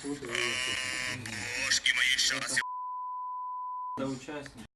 секунды. Ложки мои сейчас. Да участник.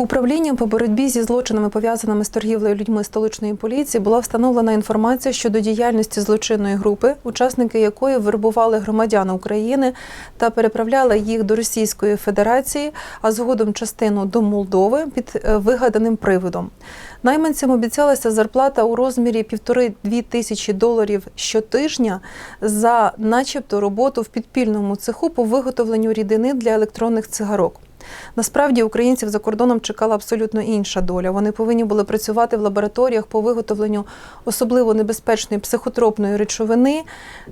Управлінням по боротьбі зі злочинами, пов'язаними з торгівлею людьми столичної поліції, була встановлена інформація щодо діяльності злочинної групи, учасники якої вербували громадян України та переправляли їх до Російської Федерації, а згодом частину до Молдови під е, вигаданим приводом. Найманцям обіцялася зарплата у розмірі півтори-дві тисячі доларів щотижня за, начебто, роботу в підпільному цеху по виготовленню рідини для електронних цигарок. Насправді українців за кордоном чекала абсолютно інша доля. Вони повинні були працювати в лабораторіях по виготовленню особливо небезпечної психотропної речовини,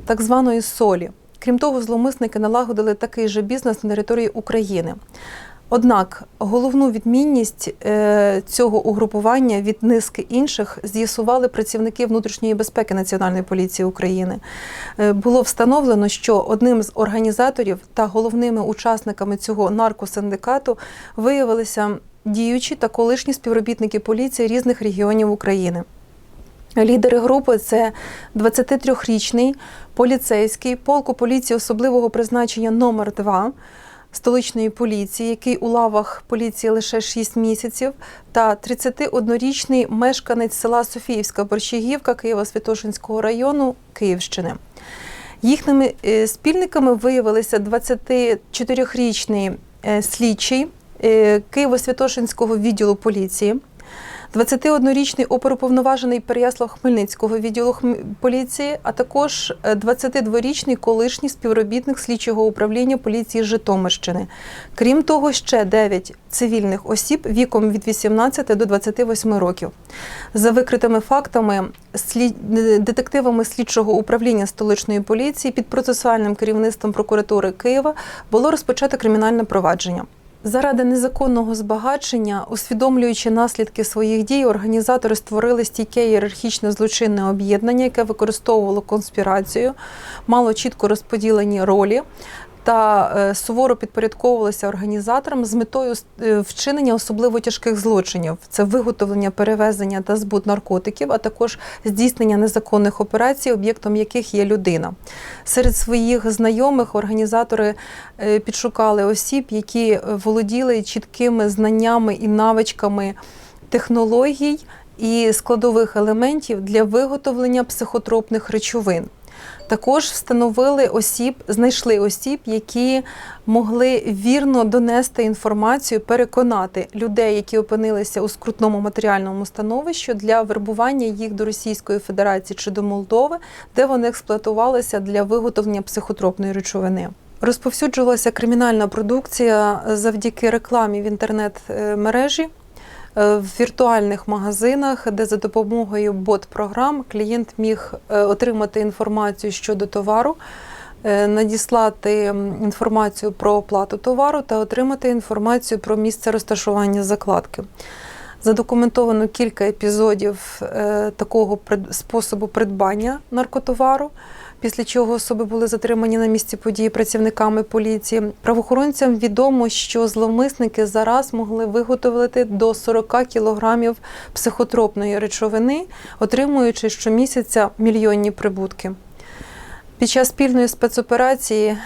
так званої солі. Крім того, зловмисники налагодили такий же бізнес на території України. Однак головну відмінність е, цього угрупування від низки інших з'ясували працівники внутрішньої безпеки Національної поліції України. Е, Було встановлено, що одним з організаторів та головними учасниками цього наркосиндикату виявилися діючі та колишні співробітники поліції різних регіонів України. Лідери групи це 23-річний поліцейський полку поліції особливого призначення номер 2 столичної поліції, який у лавах поліції лише 6 місяців, та 31-річний мешканець села Софіївська Борщагівка Києво-Святошинського району Київщини. Їхніми е, спільниками виявилися 24-річний е, слідчий е, Києво-Святошинського відділу поліції, 21-річний оперуповноважений Переяслав Хмельницького відділу поліції, а також е, 22-річний колишній співробітник слідчого управління поліції Житомирщини. Крім того, ще 9 цивільних осіб віком від 18 до 28 років. За викритими фактами, слід... детективами слідчого управління столичної поліції під процесуальним керівництвом прокуратури Києва було розпочато кримінальне провадження. Заради незаконного збагачення, усвідомлюючи наслідки своїх дій, організатори створили стійке ієрархічне злочинне об'єднання, яке використовувало конспірацію, мало чітко розподілені ролі та е, суворо підпорядковувалося організаторам з метою е, вчинення особливо тяжких злочинів: це виготовлення, перевезення та збут наркотиків, а також здійснення незаконних операцій, об'єктом яких є людина. Серед своїх знайомих організатори е, підшукали осіб, які володіли чіткими знаннями і навичками технологій і складових елементів для виготовлення психотропних речовин. Також встановили осіб, знайшли осіб, які могли вірно донести інформацію, переконати людей, які опинилися у скрутному матеріальному становищі для вербування їх до Російської Федерації чи до Молдови, де вони експлуатувалися для виготовлення психотропної речовини. Розповсюджувалася кримінальна продукція завдяки рекламі в інтернет-мережі. Е, В віртуальних магазинах, де за допомогою бот-програм клієнт міг е, отримати інформацію щодо товару, е, надіслати інформацію про оплату товару та отримати інформацію про місце розташування закладки. Задокументовано кілька епізодів такого способу придбання наркотовару. Після чого особи були затримані на місці події працівниками поліції. Правоохоронцям відомо, що зловмисники зараз могли виготовити до 40 кілограмів психотропної речовини, отримуючи щомісяця мільйонні прибутки. Під час спільної спецоперації,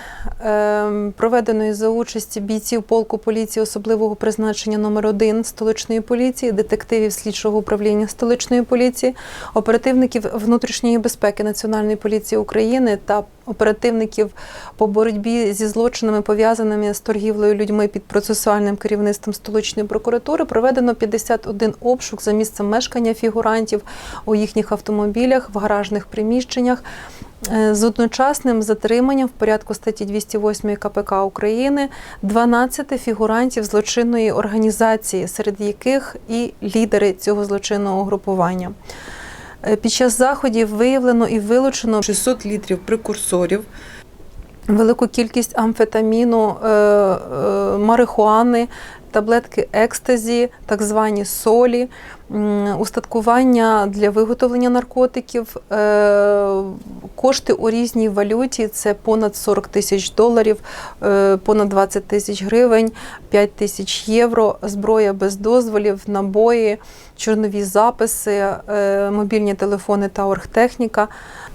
ем, проведеної за участі бійців полку поліції особливого призначення номер 1 столичної поліції, детективів слідчого управління столичної поліції, оперативників внутрішньої безпеки Національної поліції України та оперативників по боротьбі зі злочинами, пов'язаними з торгівлею людьми під процесуальним керівництвом столичної прокуратури, проведено 51 обшук за місцем мешкання фігурантів у їхніх автомобілях, в гаражних приміщеннях. Е, з одночасним затриманням в порядку статті 208 КПК України 12 фігурантів злочинної організації, серед яких і лідери цього злочинного групування. Е, Під час заходів виявлено і вилучено 600 літрів прекурсорів, велику кількість амфетаміну, е, марихуани, таблетки екстазі, так звані солі, устаткування для виготовлення наркотиків, е, кошти у різній валюті це понад 40 тисяч доларів, е, понад 20 тисяч гривень, 5 тисяч євро, зброя без дозволів, набої, чорнові записи, е, мобільні телефони та оргтехніка.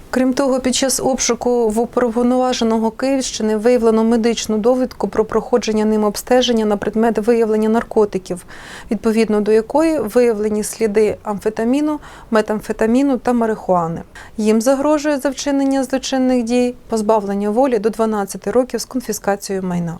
Крім того, під час обшуку в уповноваженого Київщини виявлено медичну довідку про проходження ним обстеження на предмет виявлення наркотиків, відповідно до якої виявлені сліди амфетаміну, метамфетаміну та марихуани. Їм загрожує за вчинення злочинних дій позбавлення волі до 12 років з конфіскацією майна.